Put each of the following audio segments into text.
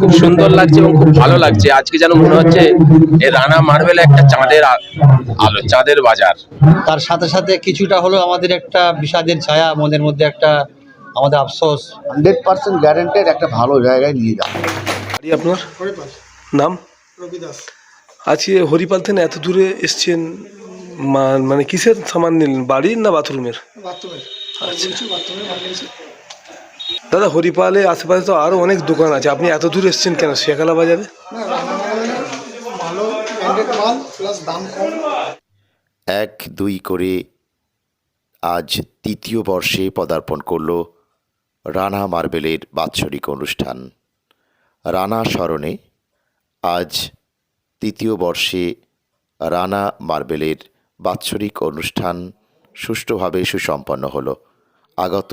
খুব সুন্দর লাগছে এবং খুব ভালো লাগছে। আজকে যেন মনে হচ্ছে এই রানা মার্বেল একটা চাঁদের আলো চাঁদের বাজার। তার সাথে সাথে কিছুটা হলো আমাদের একটা বিষাদের ছায়া মনের মধ্যে একটা আমাদের আফসোস। হান্ড্রেড পার্সেন্ট গ্যারেন্টেড একটা ভালো জায়গায় নিয়ে যাবে। বাড়ি আপনার? নাম? আজকে হরিপাল থেকে এত দূরে এসছেন মানে কিসের সামান নিলেন বাড়ির না বাথরুমের। আচ্ছা। দাদা, হরিপালে আশেপাশে তো আরও অনেক দোকান আছে। আপনি এত দূর এসছেন কেন? শেখালা বাজারে? এক, দুই করে আজ তৃতীয় বর্ষে পদার্পণ করল রানা মার্বেলের বাৎসরিক অনুষ্ঠান। রানা স্মরণে আজ তৃতীয় বর্ষে রানা মার্বেলের বাৎসরিক অনুষ্ঠান সুষ্ঠুভাবে সুসম্পন্ন হলো। আগত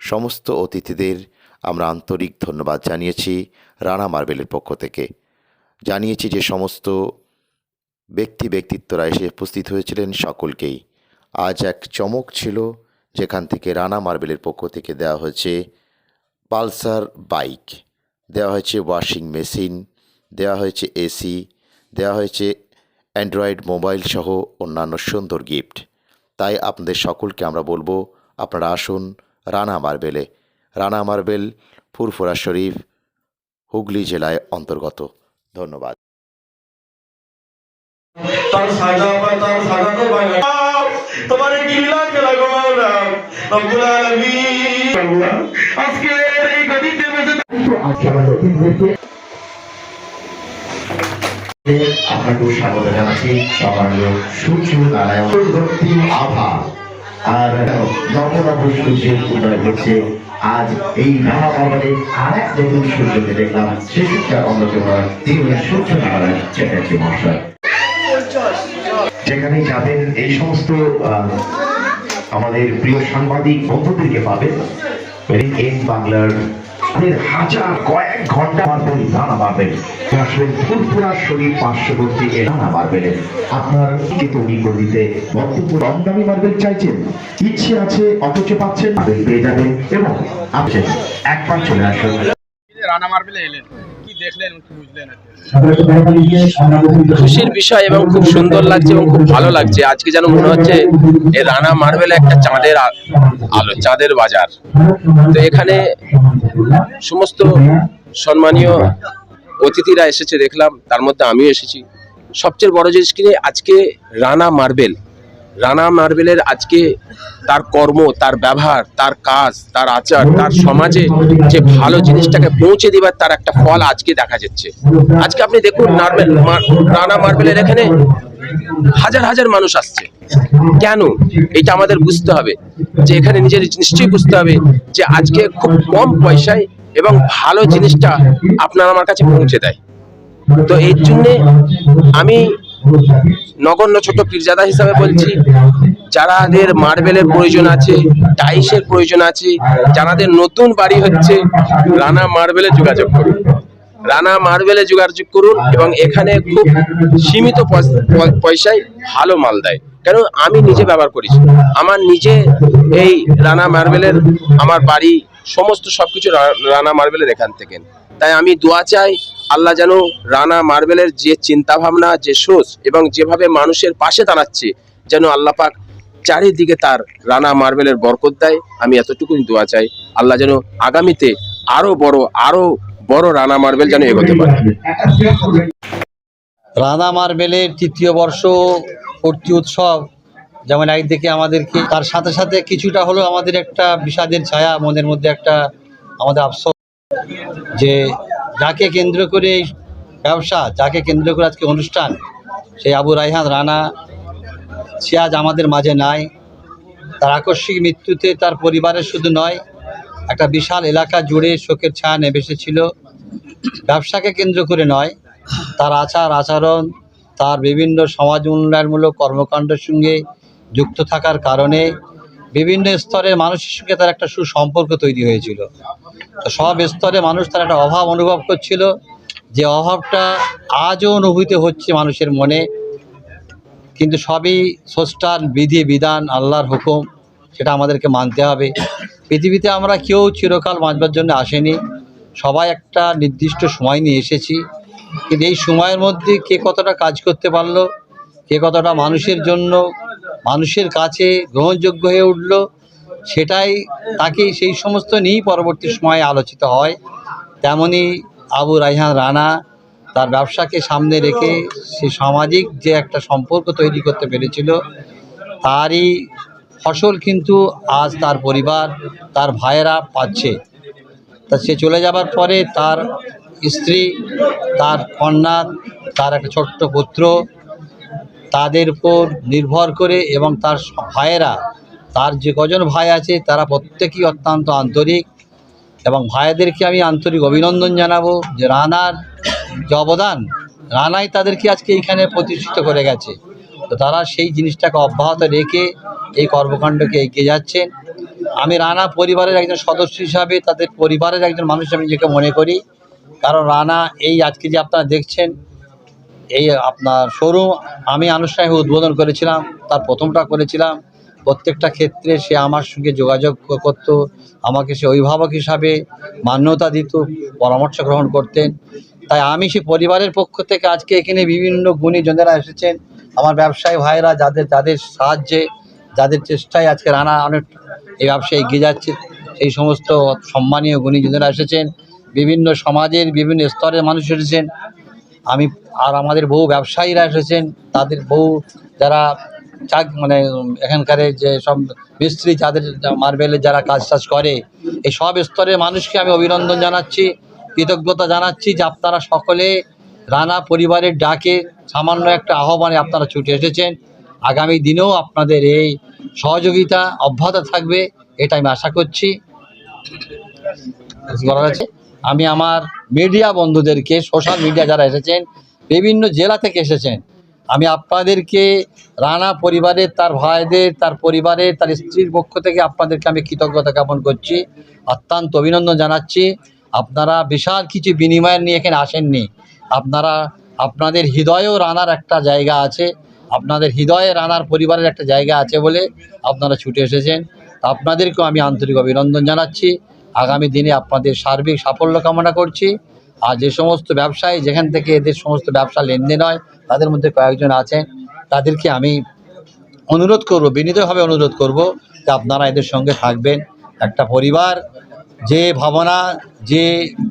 সমস্ত অতিথিদের আমরা আন্তরিক ধন্যবাদ জানিয়েছি রানা মার্বেলের পক্ষ থেকে। জানিয়েছি যে সমস্ত ব্যক্তি ব্যক্তিত্বরা এসে উপস্থিত হয়েছিলেন সকলকেই। আজ এক চমক ছিল যেখান থেকে রানা মার্বেলের পক্ষ থেকে দেওয়া হয়েছে পালসার বাইক, দেওয়া হয়েছে ওয়াশিং মেশিন, দেওয়া হয়েছে এসি, দেওয়া হয়েছে অ্যান্ড্রয়েড মোবাইল সহ অন্যান্য সুন্দর গিফট। তাই আপনাদের সকলকে আমরা বলব, আপনারা আসুন রানা মার্বেলে রানা মার্বেল ফুরফুরা শরীফ হুগলি জেলায় অন্তর্গত। ধন্যবাদ। তার সাজা পায় তার সাজা পায় তোমার কি লীলা খেলা গো মাওলা রব্বুল আলামিন। আজকে এই গদিতে বসে আপনাকে স্বাগত জানাচ্ছি। সম্মানীয় সূর্য নারায়ণ ভক্তি আভা আর নব নব সূর্যের উদয় হচ্ছে। আজ এই বাবারে আর এক নতুন সূর্যকে দেখলাম। সে সূর্যটা অন্যতম তিনি হলেন সূর্য নারায়ণ চ্যাটার্জি মহাশয়। যেখানে যাবেন, এই সমস্ত আমাদের প্রিয় সাংবাদিক বন্ধুদেরকে পাবেন। এম বাংলার তাদের হাজার কয়েক ঘণ্টা মারবেন দানা মারবেন আসবেন ফুলপুরা শরীর পার্শ্ববর্তী এ দানা মারবেন আপনার কি তৈরি করে দিতে বক্তব্য কম দামি মার্বেল চাইছেন। ইচ্ছে আছে, অথচ পাচ্ছেন পেয়ে যাবেন এবং আপনি একবার চলে আসবেন রানা মার্বেলে এলেন। খুশির বিষয় এবং খুব সুন্দর লাগছে এবং খুব ভালো লাগছে। আজকে যেন মনে হচ্ছে এই রানা মার্বেল একটা চাঁদের আলো, চাঁদের বাজার। তো এখানে সমস্ত সম্মানীয় অতিথিরা এসেছে, দেখলাম। তার মধ্যে আমিও এসেছি। সবচেয়ে বড় জিনিস কি, আজকে রানা মার্বেল রানা মার্বেলের আজকে তার কর্ম, তার ব্যবহার, তার কাজ, তার আচার, তার সমাজে যে ভালো জিনিসটাকে পৌঁছে দিবার তার একটা ফল আজকে দেখা যাচ্ছে। আজকে আপনি দেখুন নার্বেল রানা মার্বেলের এখানে হাজার হাজার মানুষ আসছে। কেন? এটা আমাদের বুঝতে হবে। যে এখানে নিজের নিশ্চয়ই বুঝতে হবে যে আজকে খুব কম পয়সায় এবং ভালো জিনিসটা আপনার আমার কাছে পৌঁছে দেয়। তো এর জন্যে আমি নগণ্য ছোট পীরজাদা হিসাবে বলছি, যারাদের মার্বেলের প্রয়োজন আছে, টাইসের প্রয়োজন আছে, যারাদের নতুন বাড়ি হচ্ছে, রানা মার্বেলে যোগাযোগ করুন। রানা মার্বেলে যোগাযোগ করুন এবং এখানে খুব সীমিত পয়স- পয়সায় ভালো মাল দেয়। কেন? আমি নিজে ব্যবহার করেছি। আমার নিজে এই রানা মার্বেলের আমার বাড়ি, সমস্ত সবকিছু রানা মার্বেলের এখান থেকে। তাই আমি দোয়া চাই আল্লাহ যেন রানা মার্বেলের যে চিন্তা ভাবনা যে সোচ এবং যেভাবে মানুষের পাশে দাঁড়াচ্ছে, যেন আল্লাহ পাক চারিদিকে তার রানা মার্বেলের বরকত দেয়। আমি এতটুকুই দোয়া চাই, আল্লাহ যেন আগামীতে আরও বড় আরও বড় রানা মার্বেল যেন এগোতে পারে। রানা মার্বেলের তৃতীয় বর্ষ পূর্তি উৎসব যেমন একদিকে আমাদেরকে, তার সাথে সাথে কিছুটা হলেও আমাদের একটা বিষাদের ছায়া মনের মধ্যে একটা আমাদের আফসোস যে যাকে কেন্দ্র করে এই ব্যবসা, যাকে কেন্দ্র করে আজকে অনুষ্ঠান, সেই আবু রাইহান রানা, সে আজ আমাদের মাঝে নাই। তার আকস্মিক মৃত্যুতে তার পরিবারের শুধু নয়, একটা বিশাল এলাকা জুড়ে শোকের ছায়া নেমে এসেছিল। ব্যবসাকে কেন্দ্র করে নয়, তার আচার, আচরণ, তার বিভিন্ন সমাজ উন্নয়নমূলক কর্মকাণ্ডের সঙ্গে যুক্ত থাকার কারণে বিভিন্ন স্তরের মানুষের সঙ্গে তার একটা সুসম্পর্ক তৈরি হয়েছিল। সব স্তরে মানুষ তার একটা অভাব অনুভব করছিল। যে অভাবটা আজও অনুভূতি হচ্ছে মানুষের মনে। কিন্তু সবই স্রষ্টার বিধি, বিধান, আল্লাহর হুকুম, সেটা আমাদেরকে মানতে হবে। পৃথিবীতে আমরা কেউ চিরকাল বাঁচবার জন্য আসেনি। সবাই একটা নির্দিষ্ট সময় নিয়ে এসেছি। কিন্তু এই সময়ের মধ্যে কে কতটা কাজ করতে পারল, কে কতটা মানুষের জন্য মানুষের কাছে গ্রহণযোগ্য হয়ে উঠল, সেটাই তাকে সেই সমস্ত নিয়েই পরবর্তী সময়ে আলোচিত হয়। তেমনি আবু রাইহান রানা তার ব্যবসাকে সামনে রেখে সে সামাজিক যে একটা সম্পর্ক তৈরি করতে পেরেছিল, তারই ফসল কিন্তু আজ তার পরিবার, তার ভাইয়েরা পাচ্ছে। তা সে চলে যাবার পরে তার স্ত্রী, তার কন্যা, তার একটা ছোট্ট পুত্র তাদের উপর নির্ভর করে এবং তার ভাইয়েরা, তার যে কজন ভাই আছে, তারা প্রত্যেকেই অত্যন্ত আন্তরিক এবং ভাইদেরকে আমি আন্তরিক অভিনন্দন জানাব যে রানার যে অবদান, রানাই তাদেরকে আজকে এইখানে প্রতিষ্ঠিত করে গেছে। তো তারা সেই জিনিসটাকে অব্যাহত রেখে এই কর্মকাণ্ডকে এগিয়ে যাচ্ছেন। আমি রানা পরিবারের একজন সদস্য হিসাবে, তাদের পরিবারের একজন মানুষ আমি নিজেকে মনে করি। কারণ রানা এই আজকে যে আপনারা দেখছেন এই আপনার শোরুম আমি আনুষ্ঠানিক উদ্বোধন করেছিলাম, তার প্রথমটা করেছিলাম। প্রত্যেকটা ক্ষেত্রে সে আমার সঙ্গে যোগাযোগ করত, আমাকে সে অভিভাবক হিসাবে মান্যতা দিত, পরামর্শ গ্রহণ করতেন। তাই আমি সে পরিবারের পক্ষ থেকে আজকে এখানে বিভিন্ন গুণীজনেরা এসেছেন। আমার ব্যবসায়ী ভাইরা যাদের যাদের সাহায্যে, যাদের চেষ্টায় আজকে রানা অনেক এই ব্যবসায় এগিয়ে যাচ্ছে, সেই সমস্ত সম্মানীয় গুণীজনেরা এসেছেন। বিভিন্ন সমাজের বিভিন্ন স্তরের মানুষ এসেছেন। আমি আর আমাদের বহু ব্যবসায়ীরা এসেছেন, তাদের বহু যারা চাক মানে এখানকার যে সব মিস্ত্রি যাদের মার্বেলের যারা কাজ টাজ করে, এই সব স্তরের মানুষকে আমি অভিনন্দন জানাচ্ছি, কৃতজ্ঞতা জানাচ্ছি যে আপনারা সকলে রানা পরিবারের ডাকে সামান্য একটা আহ্বানে আপনারা ছুটে এসেছেন। আগামী দিনেও আপনাদের এই সহযোগিতা অব্যাহত থাকবে এটা আমি আশা করছি। বলার আছে? আমি আমার মিডিয়া বন্ধুদেরকে সোশ্যাল মিডিয়া যারা এসেছেন, বিভিন্ন জেলা থেকে এসেছেন, আমি আপনাদেরকে, রানা পরিবারের, তার ভাইদের, তার পরিবারের, তার স্ত্রীর পক্ষ থেকে আপনাদেরকে আমি কৃতজ্ঞতা জ্ঞাপন করছি, অত্যন্ত অভিনন্দন জানাচ্ছি। আপনারা বিশাল কিছু বিনিময় নিয়ে এখানে আসেননি। আপনারা, আপনাদের হৃদয়েও রানার একটা জায়গা আছে, আপনাদের হৃদয়ে রানার পরিবারের একটা জায়গা আছে বলে আপনারা ছুটে এসেছেন। আপনাদেরকেও আমি আন্তরিক অভিনন্দন জানাচ্ছি। আগামী দিনে আপনাদের সার্বিক সাফল্য কামনা করছি। আর যে সমস্ত ব্যবসায়ী যেখান থেকে এদের সমস্ত ব্যবসা লেনদেন হয়, তাদের মধ্যে কয়েকজন আছেন। তাদেরকে আমি অনুরোধ করব, বিনীতভাবে অনুরোধ করব যে আপনারা এদের সঙ্গে থাকবেন। একটা পরিবার, যে ভাবনা, যে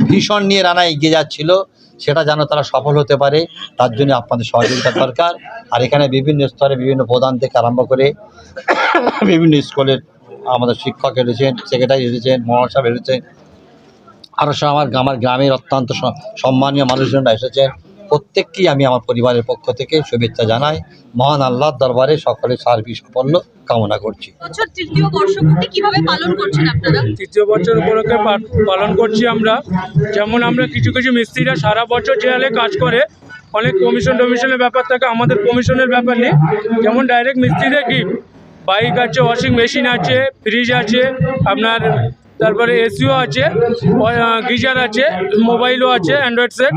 ভীষণ নিয়ে রানা এগিয়ে যাচ্ছিল, সেটা যেন তারা সফল হতে পারে, তার জন্য আপনাদের সহযোগিতা দরকার। আর এখানে বিভিন্ন স্তরে বিভিন্ন প্রধান থেকে আরম্ভ করে, বিভিন্ন স্কুলের আমাদের শিক্ষক এসেছেন সেক্রেটারি এসেছেন মহান সাহেব এসেছেন। আরও সব আমার আমার গ্রামের অত্যন্ত সম্মানীয় মানুষজনরা এসেছেন। প্রত্যেককেই আমি আমার পরিবারের পক্ষ থেকে শুভেচ্ছা জানাই। মহান আল্লাহর দরবারে সকলে সার্বিক সাফল্য কামনা করছি। তৃতীয় বর্ষপূর্তি কীভাবে পালন করছেন আপনারা? তৃতীয় বছর উপলক্ষে পালন করছি আমরা। যেমন আমরা কিছু কিছু মিস্ত্রিরা সারা বছর যে হালে কাজ করে। অনেক কমিশন টমিশনের ব্যাপার থাকে আমাদের কমিশনের ব্যাপার নেই। যেমন ডাইরেক্ট মিস্ত্রিদের গিফট বাইক আছে ওয়াশিং মেশিন আছে ফ্রিজ আছে আপনার তারপরে এসিও আছে গিজার আছে মোবাইলও আছে অ্যান্ড্রয়েড সেট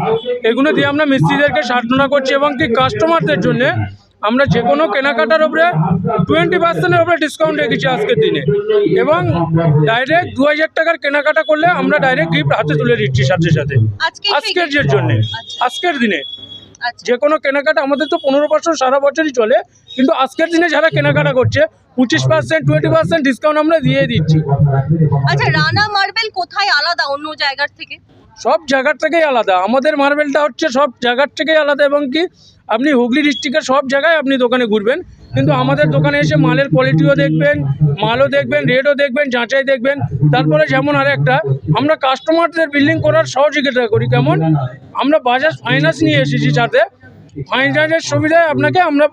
এগুলো দিয়ে আমরা মিস্ত্রিদেরকে সাধনা করছি এবং কি কাস্টমারদের জন্যে আমরা যে কোনো কেনাকাটার উপরে টোয়েন্টি পার্সেন্টের উপরে ডিসকাউন্ট রেখেছি আজকের দিনে। এবং ডাইরেক্ট দু হাজার টাকার কেনাকাটা করলে আমরা ডাইরেক্ট গিফট হাতে তুলে দিচ্ছি সাথে সাথে। আজকের যে জন্যে। আচ্ছা। আজকের দিনে। আচ্ছা। যে কোনো কেনাকাটা আমাদের তো পনেরো পার্সেন্ট সারা বছরই চলে কিন্তু আজকের দিনে যারা কেনাকাটা করছে পঁচিশ পার্সেন্ট টোয়েন্টি পার্সেন্ট ডিসকাউন্ট আমরা দিয়ে দিচ্ছি। আচ্ছা রানা মার্বেল কোথায় আলাদা? অন্য জায়গার থেকে? সব জায়গার থেকেই আলাদা। আমাদের মার্বেলটা হচ্ছে সব জায়গার থেকেই আলাদা এবং কি আপনি হুগলি ডিস্ট্রিক্টের সব জায়গায় আপনি দোকানে ঘুরবেন। কিন্তু আমাদের দোকানে এসে মালের কোয়ালিটিও দেখবেন মালও দেখবেন রেটও দেখবেন যাচাই দেখবেন। তারপরে যেমন আর একটা আমরা কাস্টমারদের বিল্ডিং করার সহযোগিতা করি। কেমন? আমরা বাজাজ ফাইন্যান্স নিয়ে এসেছি যাতে। ফাইন্যান্সের সুবিধায় আপনাকে আমরা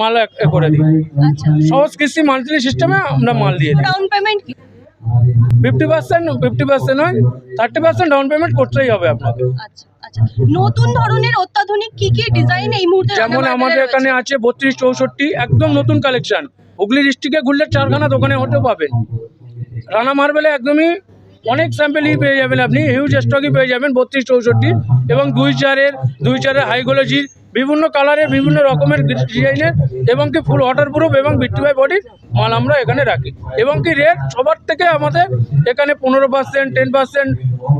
মাল করে দিই। আচ্ছা। সহজ কিস্তি মান্থলি সিস্টেমে আমরা মাল দিয়ে দিই। ডাউন পেমেন্ট কি? ফিফটি পার্সেন্ট ফিফটি পার্সেন্ট হয় থার্টি পার্সেন্ট ডাউন পেমেন্ট করতেই হবে আপনাকে। আচ্ছা আচ্ছা। নতুন ধরনের অত্যাধুনিক কি কি ডিজাইন এই মুহূর্তে যেমন আমাদের এখানে আছে বত্রিশ চৌষট্টি একদম নতুন কালেকশন হুগলি ডিস্ট্রিক্টে ঘুরলে চারখানা দোকানে হতেও পাবেন। রানা মার্বেলে একদমই অনেক স্যাম্পেলই পেয়ে যাবেন আপনি হিউজ স্টকই পেয়ে যাবেন বত্রিশ চৌষট্টি এবং দুই চারের দুই চারের হাইগোলজির বিভিন্ন কালারের বিভিন্ন রকমের ডিজাইনের এবং কি ফুল ওয়াটার প্রুফ এবং বিট্টুবাই বডির মাল আমরা এখানে রাখি। এবং কি রেট সবার থেকে আমাদের এখানে পনেরো পার্সেন্ট টেন পার্সেন্ট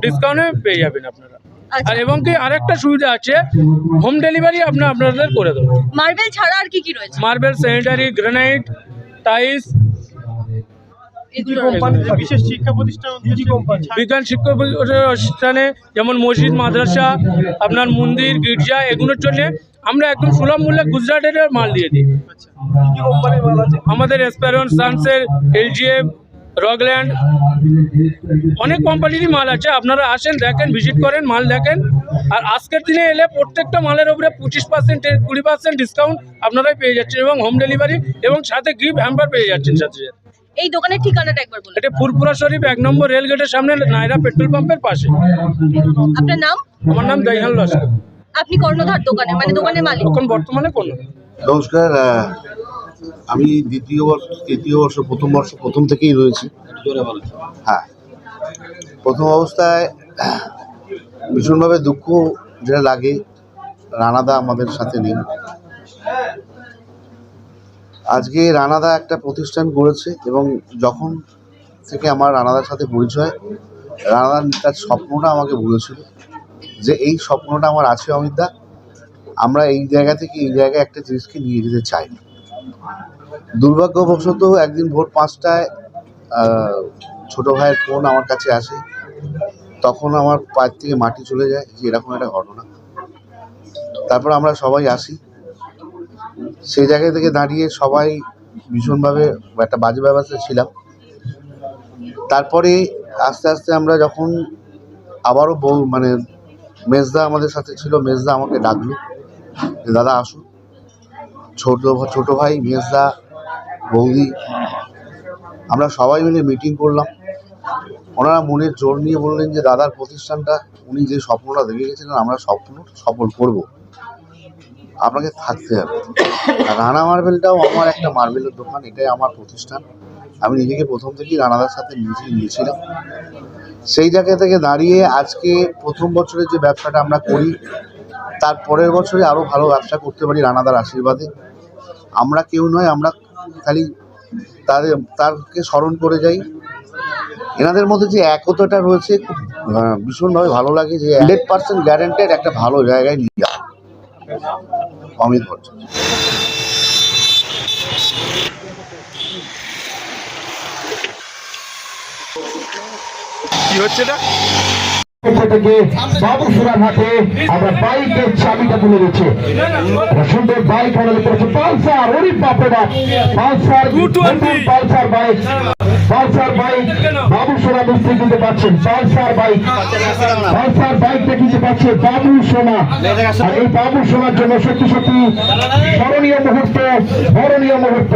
ডিসকাউন্টে পেয়ে যাবেন আপনারা। আচ্ছা। আর এবং কি আরেকটা সুবিধা আছে হোম ডেলিভারি আপনার আপনাদের করে দেবো। মার্বেল ছাড়া আর কি কি রয়েছে? মার্বেল স্যানিটারি গ্রানাইট টাইলস এগুলো বিশেষ শিক্ষা প্রতিষ্ঠান বিজ্ঞান যেমন মসজিদ মাদ্রাসা আপনার মন্দির গির্জা এগুলোর জন্য আমরা একদম সুলভ মূল্যে গুজরাটের মাল দিয়ে দিই। আমাদের এসপ্যারন সানসের এলজিএফ রকল্যান্ড অনেক কোম্পানিরই মাল আছে। আপনারা আসেন দেখেন ভিজিট করেন মাল দেখেন। আর আজকের দিনে এলে প্রত্যেকটা মালের উপরে পঁচিশ পার্সেন্ট কুড়ি পার্সেন্ট ডিসকাউন্ট আপনারাই পেয়ে যাচ্ছেন এবং হোম ডেলিভারি এবং সাথে গিফট হ্যাম্পার পেয়ে যাচ্ছেন সাথে সাথে। এই দোকানের ঠিকানাটা একবার বলুন। এটা ফুরপুরা শরীফ এক নম্বর রেল গেটের সামনে নাইরা পেট্রোল পাম্পের পাশে। আপনার নাম? আমার নাম দৈহান লস্কর। আপনি কর্ণধার দোকানে মানে দোকানের মালিক? এখন বর্তমানে কোন নমস্কার আমি দ্বিতীয় বর্ষ তৃতীয় বর্ষ প্রথম বর্ষ প্রথম থেকেই রয়েছি। হ্যাঁ। প্রথম অবস্থায় ভীষণভাবে দুঃখ যেটা লাগে রানাদা আমাদের সাথে নেই। আজকে রানাদা একটা প্রতিষ্ঠান করেছে এবং যখন থেকে আমার রানাদার সাথে পরিচয়, রানাদা তার স্বপ্নটা আমাকে বলেছিল যে এই স্বপ্নটা আমার আছে অমিতদা আমরা এই জায়গা থেকে এই জায়গায় একটা জিনিসকে নিয়ে যেতে চাই। দুর্ভাগ্যবশত একদিন ভোর পাঁচটায় ছোট ভাইয়ের ফোন আমার কাছে আসে, তখন আমার পায়ের থেকে মাটি চলে যায়, যে এরকম একটা ঘটনা। তারপর আমরা সবাই আসি সেই জায়গা থেকে দাঁড়িয়ে সবাই ভীষণভাবে একটা বাজে ব্যবস্থা ছিলাম। তারপরে আস্তে আস্তে আমরা যখন আবারও বউ মানে মেজদা আমাদের সাথে ছিল, মেজদা আমাকে ডাকলো দাদা, আসুন। ছোট ছোট ভাই, মেজদা, বৌদি, আমরা সবাই মিলে মিটিং করলাম। ওনারা মনের জোর নিয়ে বললেন যে, দাদার প্রতিষ্ঠানটা, উনি যে স্বপ্নটা দেখে গেছিলেন, আমরা স্বপ্ন সফল করব। আপনাকে থাকতে হবে। রানা মার্বেলটাও আমার একটা মার্বেলের দোকান, এটাই আমার প্রতিষ্ঠান। আমি নিজেকে প্রথম থেকেই রানাদার সাথে নিজে নিয়েছিলাম। সেই জায়গা থেকে দাঁড়িয়ে আজকে প্রথম বছরের যে ব্যবসাটা আমরা করি, তার পরের বছরে আরও ভালো ব্যবসা করতে পারি রানাদার আশীর্বাদে। আমরা কেউ নয়, আমরা খালি তাদের, তারকে স্মরণ করে যাই। এনাদের মধ্যে যে একতাটা রয়েছে, খুব ভীষণভাবে ভালো লাগে যে হান্ড্রেড পার্সেন্ট গ্যারেন্টেড একটা ভালো জায়গায় নিয়ে যাওয়া। অমিত ভট্টাচার্য কি হচ্ছে এটা? বাবু সোনা এই বাবু সোনার জন্য সত্যি সত্যি স্মরণীয় মুহূর্ত স্মরণীয় মুহূর্ত।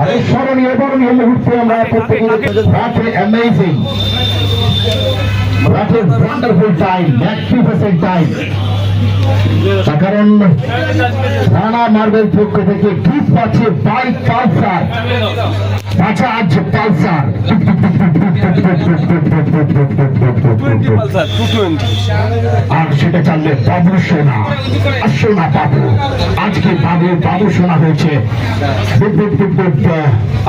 আর এই স্মরণীয়, বরণীয় মুহূর্তে আমরা প্রত্যেকে What is wonderful time, magnificent time. কারণ রানা মার্বেল পক্ষ থেকে গিফট পাচ্ছে বাইক পালসার বাজাজ পালসার। আর সেটা চাললে বাবু সোনা। সোনা বাবু। আজকে বাবু বাবু সোনা হয়েছে।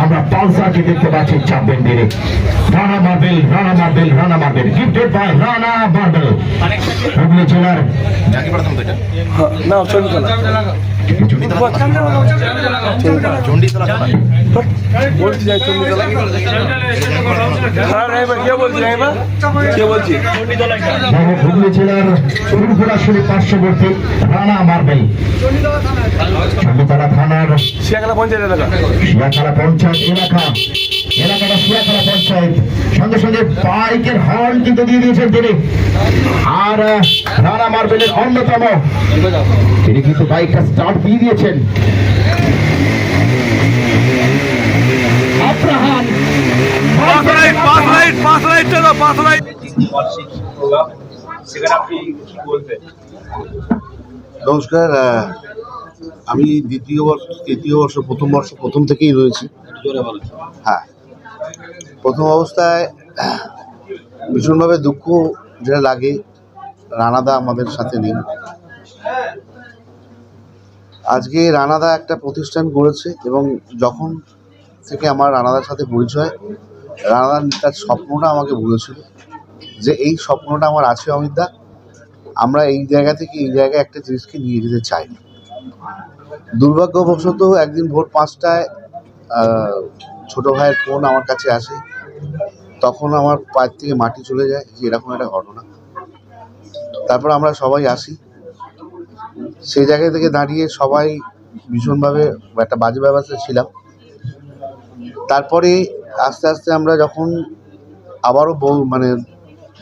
আমরা পালসারকে দেখতে পাচ্ছি চাপবেন দিনে Rana marble Rana marble Rana marble. Gifted by Rana marble. Hooghly জেলার না চন্ডিতলা বলছি যাই হ্যাঁ কে বলছি রাইবা কে বলছি হুগলি জেলার ফুরফুরাশুলি পার্শ্ববর্তী রানা মার্বেল চন্ডিতলা থানার শিয়াখালা পঞ্চায়েত এলাকা। শিয়াখালা পঞ্চায়েত এলাকা। এলাকাটা শিয়াখালা পঞ্চায়েত। সঙ্গে সঙ্গে বাইকের হর্ন কিন্তু দিয়ে দিয়েছেন তিনি। আর রানা মার্বেলের অন্যতম। তিনি কিন্তু বাইকটা স্টার্ট দিয়ে দিয়েছেন। আব্রাহাম। পাঁচ লাইট পাঁচ লাইট পাঁচ লাইট চলো পাঁচ লাইট নমস্কার আমি দ্বিতীয় বর্ষ তৃতীয় বর্ষ প্রথম বর্ষ প্রথম থেকেই রয়েছি। হ্যাঁ। প্রথম অবস্থায় ভীষণভাবে দুঃখ যেটা লাগে, রানাদা আমাদের সাথে নেই। আজকে রানাদা একটা প্রতিষ্ঠান করেছে এবং যখন থেকে আমার রানাদার সাথে পরিচয়, রানাদা তার স্বপ্নটা আমাকে বলেছিল যে, এই স্বপ্নটা আমার আছে অমিতদা আমরা এই জায়গা থেকে এই জায়গায় একটা জিনিসকে নিয়ে যেতে চাই। দুর্ভাগ্যবশত একদিন ভোর পাঁচটায় ছোট ভাইয়ের ফোন আমার কাছে আসে, তখন আমার পায়ের থেকে মাটি চলে যায় যে এরকম একটা ঘটনা। তারপর আমরা সবাই আসি। সেই জায়গা থেকে দাঁড়িয়ে সবাই ভীষণভাবে একটা বাজে ব্যবস্থা ছিলাম। তারপরে আস্তে আস্তে আমরা যখন আবারও বউ মানে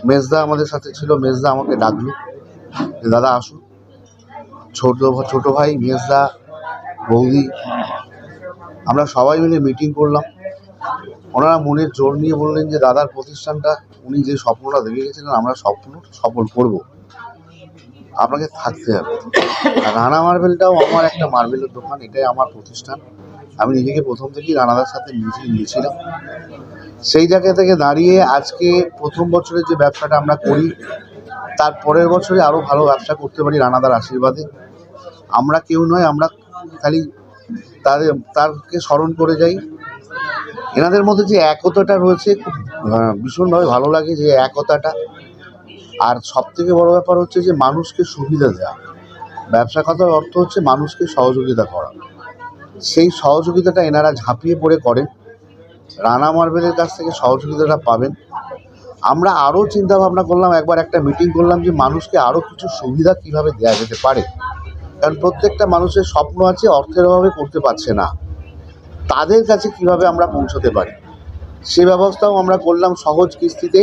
মেজদা আমাদের সাথে ছিল, মেজদা আমাকে ডাকলো দাদা, আসুন। ছোট ছোট ভাই, মেজদা, বৌদি, আমরা সবাই মিলে মিটিং করলাম। ওনারা মনের জোর নিয়ে বললেন যে, দাদার প্রতিষ্ঠানটা উনি যে স্বপ্নটা দেখে গেছিলেন, আমরা স্বপ্ন সফল করব। আপনাকে থাকতে হবে। রানা মার্বেলটাও আমার একটা মার্বেলের দোকান, এটাই আমার প্রতিষ্ঠান। আমি নিজেকে প্রথম থেকেই রানাদার সাথে মিশিয়ে নিয়েছিলাম। সেই জায়গা থেকে দাঁড়িয়ে আজকে প্রথম বছরের যে ব্যবসাটা আমরা করি, তার পরের বছরে আরও ভালো ব্যবসা করতে পারি রানাদার আশীর্বাদে। আমরা কেউ নয়, আমরা খালি তাদের, তারকে স্মরণ করে যাই। এনাদের মধ্যে যে একতাটা রয়েছে, খুব ভীষণভাবে ভালো লাগে যে একতাটা। আর সব থেকে বড় ব্যাপার হচ্ছে যে মানুষকে সুবিধা দেওয়া ব্যবসা কথার অর্থ হচ্ছে মানুষকে সহযোগিতা করা। সেই সহযোগিতাটা এনারা ঝাঁপিয়ে পড়ে করেন। রানা মার্বেলের কাছ থেকে সহযোগিতাটা পাবেন। আমরা আরও চিন্তাভাবনা করলাম, একবার একটা মিটিং করলাম যে মানুষকে আরও কিছু সুবিধা কীভাবে দেওয়া যেতে পারে। কারণ প্রত্যেকটা মানুষের স্বপ্ন আছে, অর্থের অভাবে করতে পারছে না। তাদের কাছে কীভাবে আমরা পৌঁছতে পারি? সে ব্যবস্থাও আমরা করলাম সহজ কিস্তিতে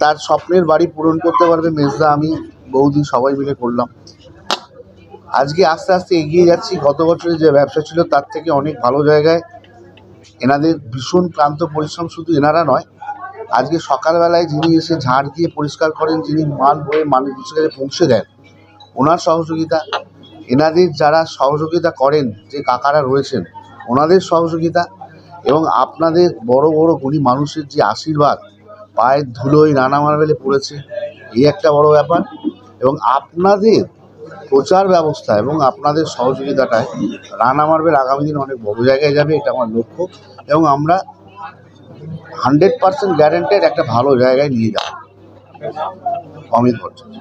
তার স্বপ্নের বাড়ি পূরণ করতে পারবে মেজদা, আমি, বৌদি সবাই মিলে করলাম। আজকে আস্তে আস্তে এগিয়ে যাচ্ছি। গত বছরের যে ব্যবসা ছিল তার থেকে অনেক ভালো জায়গায়। এনাদের ভীষণ ক্লান্ত পরিশ্রম শুধু এনারা নয়, আজকে সকালবেলায় যিনি এসে ঝাড় দিয়ে পরিষ্কার করেন, যিনি মাল বয়ে মানুষের কাছে পৌঁছে দেন, ওনার সহযোগিতা। এনাদের যারা সহযোগিতা করেন, যে কাকারা রয়েছেন ওনাদের সহযোগিতা এবং আপনাদের বড় বড় গুণী মানুষের যে আশীর্বাদ, পায়ের ধুলোয় রানা মার্বেলে পড়েছে, এই একটা বড় ব্যাপার। এবং আপনাদের প্রচার ব্যবস্থা এবং আপনাদের সহযোগিতাটায় রানা মার্বেল আগামী দিন অনেক বড় জায়গায় যাবে, এটা আমার লক্ষ্য। এবং আমরা হান্ড্রেড পার্সেন্ট গ্যারেন্টেড একটা ভালো জায়গায় নিয়ে যাব। অমিত ভট্টাচার্য।